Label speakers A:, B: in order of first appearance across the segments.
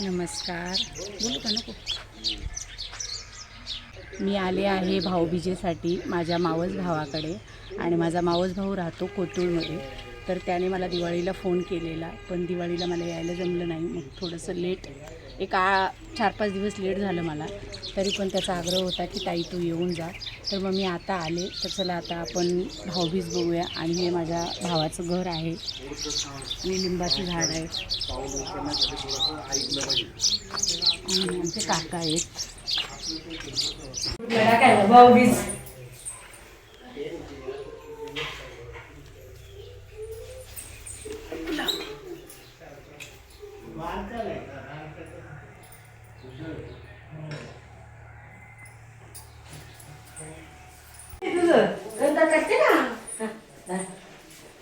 A: नमस्कार. बोलू का नको? मी आले आहे भाऊबीजेसाठी माझ्या मावस भावाकडे आणि माझा मावस भाऊ राहतो कोतुळमध्ये. तर त्याने मला दिवाळीला फोन केलेला पण दिवाळीला मला यायला जमलं नाही. मग थोडंसं लेट एक आ चार पाच दिवस लेट झालं मला. तरी पण त्याचा आग्रह होता की ताई तू येऊन जा. तर मग मी आता आले. तर चला आता आपण भाऊबीज बघूया. आणि हे माझ्या भावाचं घर आहे. आणि लिंबाचं झाड आहे. आमचे काका आहेत. भाऊबीज.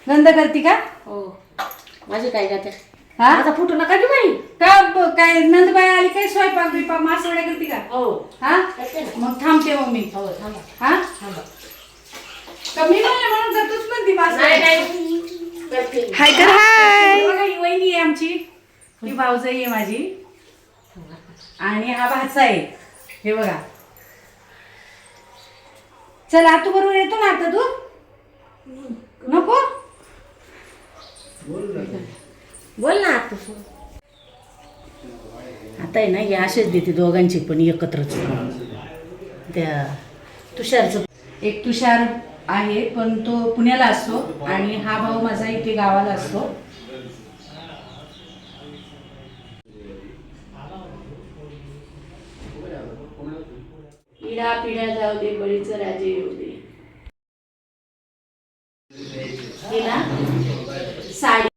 A: गंध करते का?
B: हो. माझे काय जाते?
A: हा?
B: माझा फोटो नका घेऊ बाई.
A: का काय नंदबाई आली काय स्वयंपाक बिपाक मासवड्या करते का?
B: हो.
A: हा?
B: करते ना.
A: मग थांबते मग मी.
B: हो थांबा.
A: हा?
B: थांबा.
A: कमी म्हणलं म्हणून तर तूच म्हणती
B: करते.
A: हाय कर हाय. बघा ही वहिनी आहे आमची. ही भाऊजाई आहे माझी. आणि हा भाचा आहे. हे बघा. चल तू बरोबर येतो ना आता तू? नको?
B: बोल ना आता.
A: आता आहे ना हे असेच देते दोघांची पण एकत्रच. त्या तुषारचं. एक तुषार आहे पण तो पुण्याला असतो आणि हा भाऊ माझा इथे गावाला असतो. पिढ्या पिढ्या जाऊ दे बळीचं राजे येऊ दे. ना? साडी.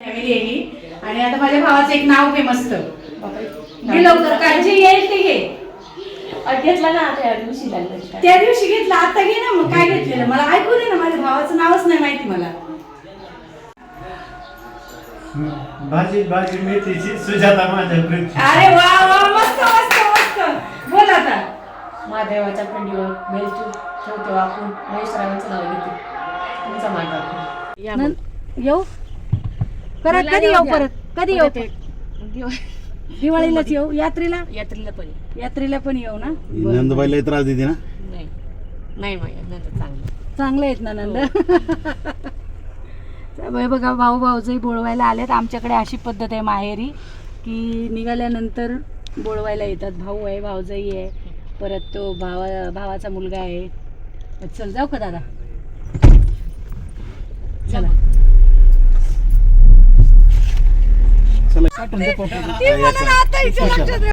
A: फॅमिली आहे आणि आता माझ्या भावाचं एक नाव फेमस घे लवकर काय? जे येईल ते घे.
B: घेतला ना त्या दिवशी
A: त्या दिवशी घेतलं आता घे ना मग. काय घेतलेलं? मला ऐकू दे ना माझ्या भावाचं नावच नाही माहिती मला.
C: भाजी भाजी मेथीची सुजाता माझ्या प्रीती
A: अरे वा वा मस्त मस्त मस्त. बोल आता.
B: महादेवाच्या ठेव ठेवते महेशरावांचं नाव घेते. तुमचा माता या मग.
A: नं- येऊ? परत कधी
B: येऊ.
A: परत? कधी येऊ?
B: परत एक दिव-
A: दिवाळीलाच येऊ? यात्रेला?
B: यात्रेला पण ये.
A: यात्रेला पण येऊ ना?
D: नंदबाईला त्रास देते ना.
B: नाही. नाही माझ्या नंतर चांगलं
A: चांगले आहेत ना नंद? त्यामुळे बघा भाऊ भाऊजही बोळवायला आलेत. आमच्याकडे अशी पद्धत आहे माहेरी की निघाल्यानंतर बोळवायला येतात. भाऊ आहे भाऊजाई आहे. परत तो भावा भावाचा मुलगा आहे. चल जाऊ का दादा? चला.
D: चला.